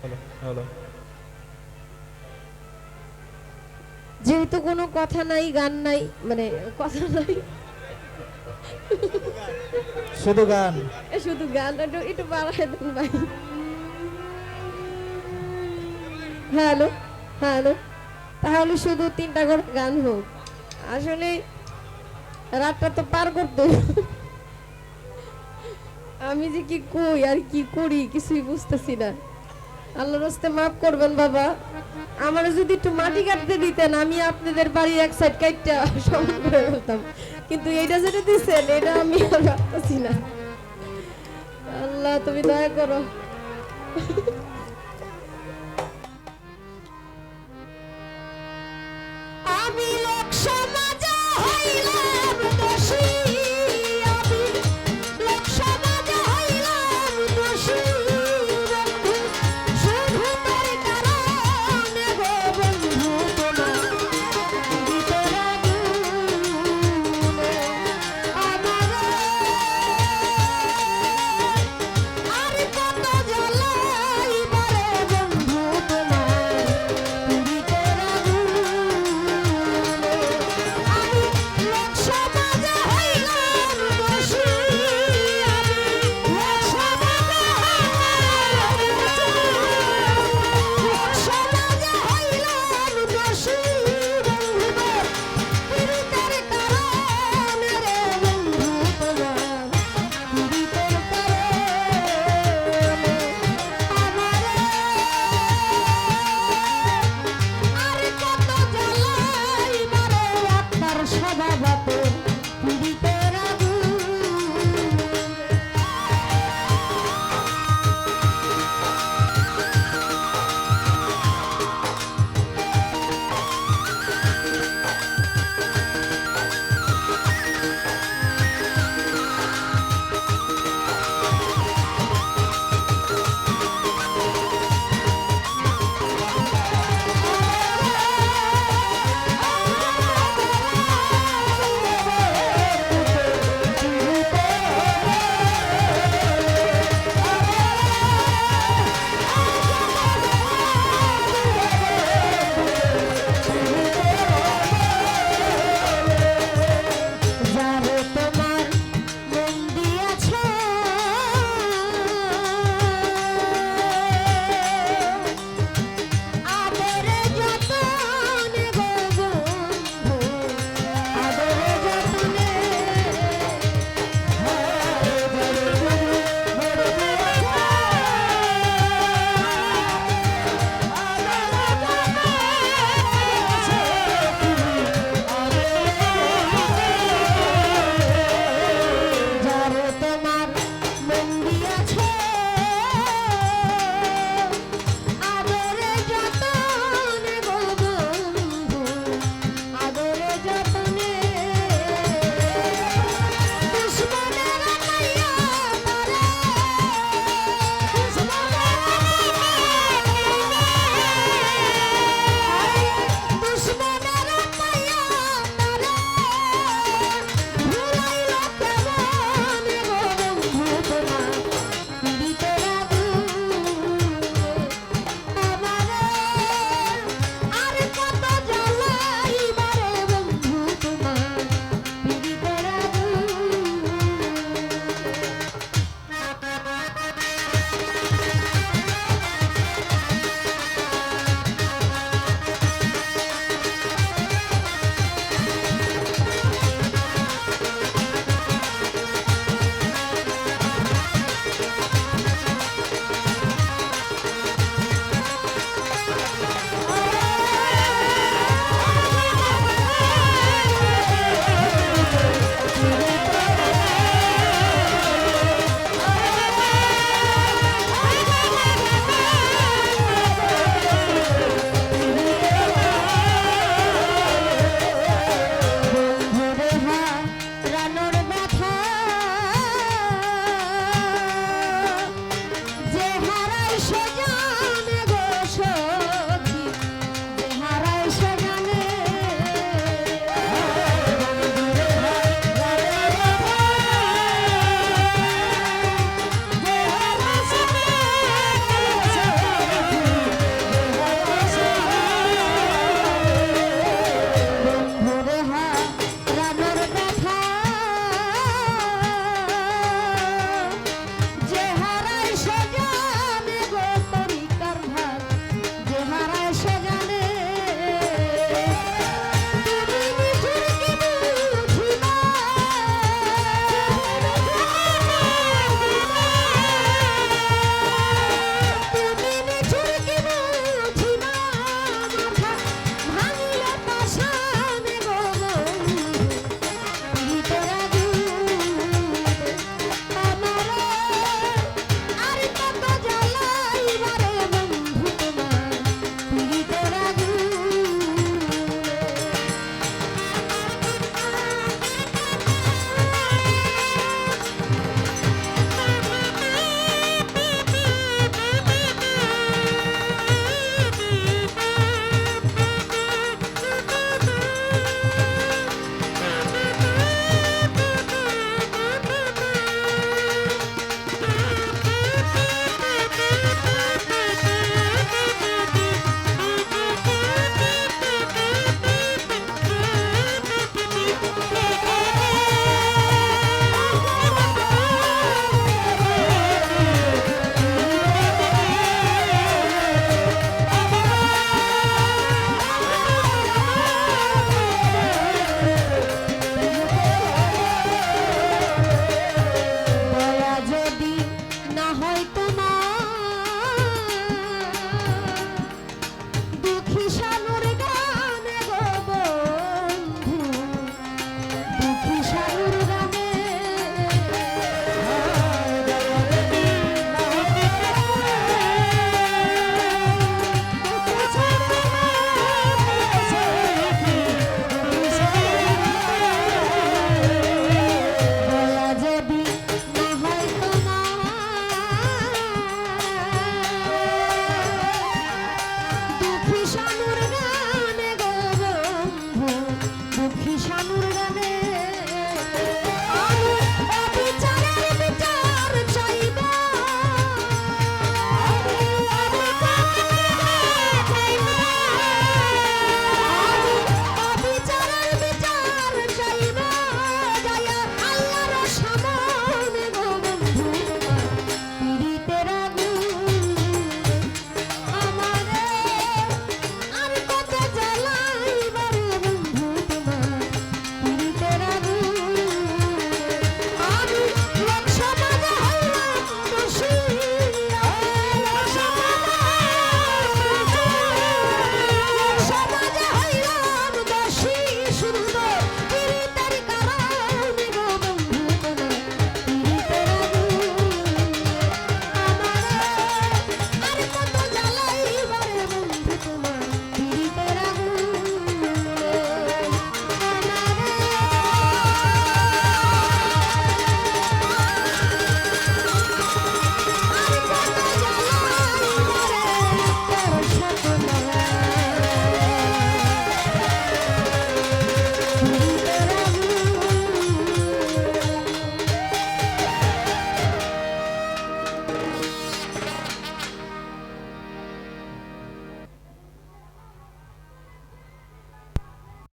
Hello hello যেহেতু কোনো কথা নাই গান নাই মানে কথা নাই। শুধু গান। শুধু গান একটু একটু বাড়ায় দেন ভাই। Hello hello. তাহলে শুধু তিনটা করে গান হোক। আসলে রাতটা তো পার করতে আমি যে কি কই আর কি করি কিছুই বুঝতেছি না। আল্লাহর হস্তে মাফ করবেন বাবা। আমার যদি একটু মাটি কাটতে দিতেন, আমি আপনাদের বাড়ির এক সাইড কাটটা সমান করে ফেলতাম। কিন্তু এইটা যেটা দিচ্ছেন এটা আমি আর না। আল্লাহ, তুমি দয়া করো।